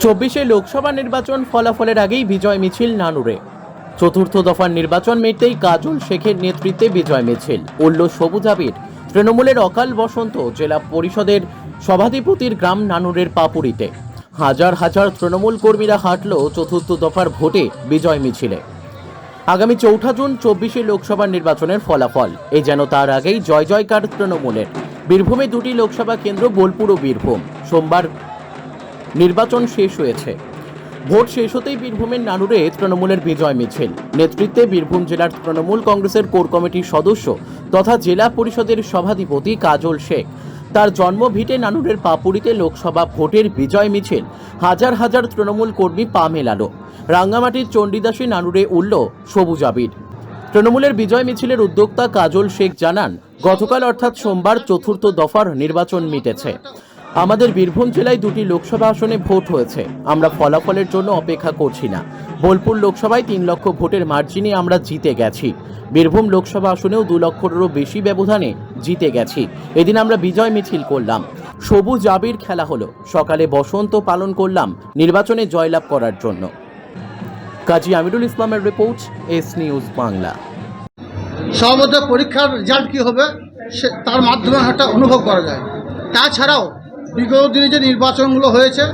চব্বিশে লোকসভা নির্বাচন ফলাফলের আগেই বিজয় মিছিল নানুরে। চতুর্থ দফার নির্বাচন মিটতেই কাজল শেখের নেতৃত্বে বিজয় মিছিল। উল্ল সবুজ আবির। তৃণমূলের অকাল বসন্ত জেলা পরিষদের সভাধিপতির গ্রাম নানুরের পাপুরিতে হাজার হাজার তৃণমূল কর্মীরা হাঁটল চতুর্থ দফার ভোটে বিজয় মিছিলে। আগামী চৌঠা জুন চব্বিশে লোকসভা নির্বাচনের ফলাফল। এ যেন তার আগেই জয় জয়কার তৃণমূলের। বীরভূমে দুটি লোকসভা কেন্দ্র, বোলপুর ও বীরভূম। সোমবার নির্বাচন শেষ হয়েছে। ভোট শেষ হতেই বীরভূমের নানুরে তৃণমূলের বিজয় মিছিল। নেতৃত্বে বীরভূম জেলার তৃণমূল কংগ্রেসের কোর কমিটির সদস্য তথা জেলা পরিষদের সভাধিপতি কাজল শেখ। তার জন্মভিটে নানুরের পাপুরিতে লোকসভা ভোটের বিজয় মিছিল। হাজার হাজার তৃণমূল কর্মী পা মেলালো। রাঙ্গামাটির চণ্ডীদাসী নানুরে উঠল সবুজ আবির। তৃণমূলের বিজয় মিছিলের উদ্যোক্তা কাজল শেখ জানান, গতকাল অর্থাৎ সোমবার চতুর্থ দফার নির্বাচন মিটেছে। আমাদের বীরভূম জেলায় দুটি লোকসভা আসনে ভোট হয়েছে। আমরা ফলাফলের জন্য অপেক্ষা করছি না। বোলপুর লোকসভায় তিন লক্ষ ভোটের মার্জিনে আমরা জিতে গেছি। বীরভূম লোকসভা আসনেও দু লক্ষেরও বেশি ব্যবধানে জিতে গেছি। এদিন আমরা বিজয় মিছিল করলাম। সবুজ আবির খেলা হলো। সকালে বসন্ত পালন করলাম নির্বাচনে জয়লাভ করার জন্য। কাজী আমিরুল ইসলামের রিপোর্ট, এস নিউজ বাংলা। সর্বদা পরীক্ষার রেজাল্ট কী হবে সে তার মাধ্যমে একটা অনুভব করা যায়। তাছাড়াও বিগত দিনে যে নির্বাচনগুলো হয়েছে,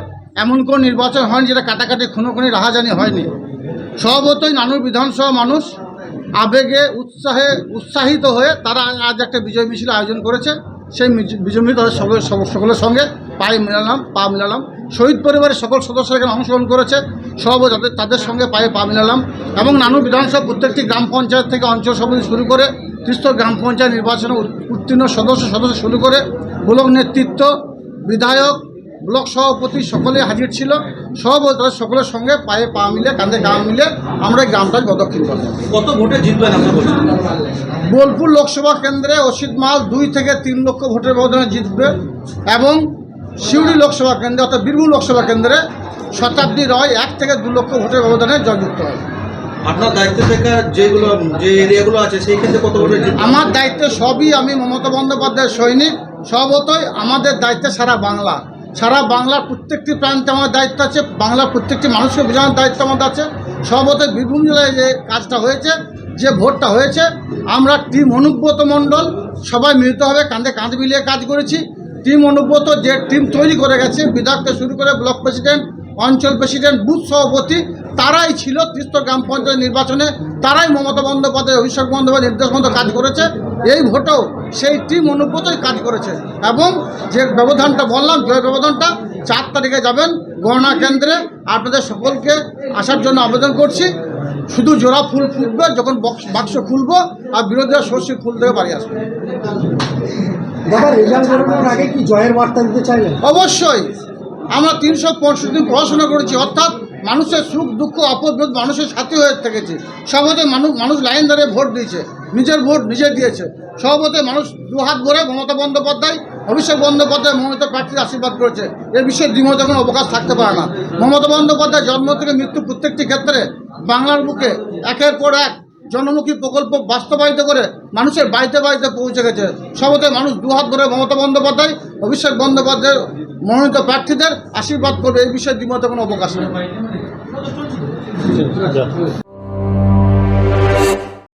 এমন কোনো নির্বাচন হয়নি যেটা কাটাকাটি, খুনোখুনি, রাহাজানি হয়নি। স্বভাবতই নানুর বিধানসভা মানুষ আবেগে, উৎসাহে, উৎসাহিত হয়ে তারা আজ একটা বিজয় মিছিল আয়োজন করেছে। সেই বিজয় মিছিল তাদের সকলের সঙ্গে পায়ে মিলালাম, পা মিলালাম। শহীদ পরিবারের সকল সদস্যরা এখানে অংশগ্রহণ করেছে। সব তাদের তাদের সঙ্গে পায়ে পা মিলালাম এবং নানু বিধানসভা প্রত্যেকটি গ্রাম পঞ্চায়েত থেকে অঞ্চল সমিতি শুরু করে ত্রিস্তর গ্রাম পঞ্চায়েত নির্বাচনে উত্তীর্ণ সদস্য সদস্য শুরু করে, ব্লক নেতৃত্ব বিধায়ক ব্লক সভাপতি সকলে হাজির ছিল। সব তাদের সকলের সঙ্গে পায়ে পা মিলে কাঁধে গা মিলে আমরা এই গ্রামটা প্রদক্ষিণ করলাম। কত ভোটে জিতবেন বোলপুর লোকসভা কেন্দ্রে অসিত মাল দুই থেকে তিন লক্ষ ভোটের ব্যবধানে জিতবে এবং সিউড়ি লোকসভা কেন্দ্রে অর্থাৎ বীরভূম লোকসভা কেন্দ্রে শতাব্দী রয় এক থেকে দু লক্ষ ভোটের ব্যবধানে জয়যুক্ত হবে আমার দায়িত্ব সবই আমি মমতা বন্দ্যোপাধ্যায়ের সৈনিক সবতই আমাদের দায়িত্ব সারা বাংলা। সারা বাংলার প্রত্যেকটি প্রান্তে আমার দায়িত্ব আছে, বাংলার প্রত্যেকটি মানুষকে বোঝানোর দায়িত্ব আমাদের আছে। সবতই বীরভূম জেলায় যে কাজটা হয়েছে, যে ভোটটা হয়েছে, আমরা টিম অনুব্রত মণ্ডল, সবাই মিলিতভাবে কাঁধে কাঁধ মিলিয়ে কাজ করেছি। টিম অনুব্রত যে টিম তৈরি করে গেছে বিধায়ক থেকে শুরু করে ব্লক প্রেসিডেন্ট অঞ্চল প্রেসিডেন্ট বুথ সভাপতি তারাই ছিল ত্রিস্তর গ্রাম পঞ্চায়েত নির্বাচনে। তারাই মমতা বন্দ্যোপাধ্যায় অভিষেক বন্দ্যোপাধ্যায় নির্দেশ মতো কাজ করেছে। এই ভোটেও সেই টিম অনুব্রতই কাজ করেছে। এবং যে ব্যবধানটা বললাম জয় ব্যবধানটা চার তারিখে যাবেন গণনা কেন্দ্রে। আপনাদের সকলকে আসার জন্য আবেদন করছি। শুধু জোড়া ফুল ফুটবে যখন বক্স- বাক্স খুলবো আর বিরোধীরা সর্ষে ফুল থেকে বাড়ি আসবে। দাদা রেজাল্ট বেরোনোর আগে কি জয়ের বার্তা দিতে চাইলেন? অবশ্যই। আমরা তিনশো পঁয়ষট্টি পড়াশোনা করেছি, অর্থাৎ মানুষের সুখ, দুঃখ আপদ বিপদ মানুষের সাথী হয়ে থেকেছি। সবতে মানুষ মানুষ লাইন ধরে ভোট দিয়েছে, নিজের ভোট নিজে দিয়েছে। সবতে মানুষ দু হাত ভরে মমতা বন্দ্যোপাধ্যায়, অভিষেক বন্দ্যোপাধ্যায় মমতা প্রার্থীর আশীর্বাদ করেছে। এ বিষয়ে দ্বিমত এখন অবকাশ থাকতে পারে না। মমতা বন্দ্যোপাধ্যায় জন্ম থেকে মৃত্যু প্রত্যেকটি ক্ষেত্রে বাংলার বুকে একের পর এক জনমুখী প্রকল্প বাস্তবায়িত করে মানুষের বাড়িতে বাড়িতে পৌঁছে গেছে। সবতে মানুষ দুহাত ধরে মমতা বন্দ্যোপাধ্যায়, অভিষেক বন্দ্যোপাধ্যায়ের মনোনীত প্রার্থীদের আশীর্বাদ করবে। এই বিষয়ে দ্বিমত কোনো অবকাশ নেই।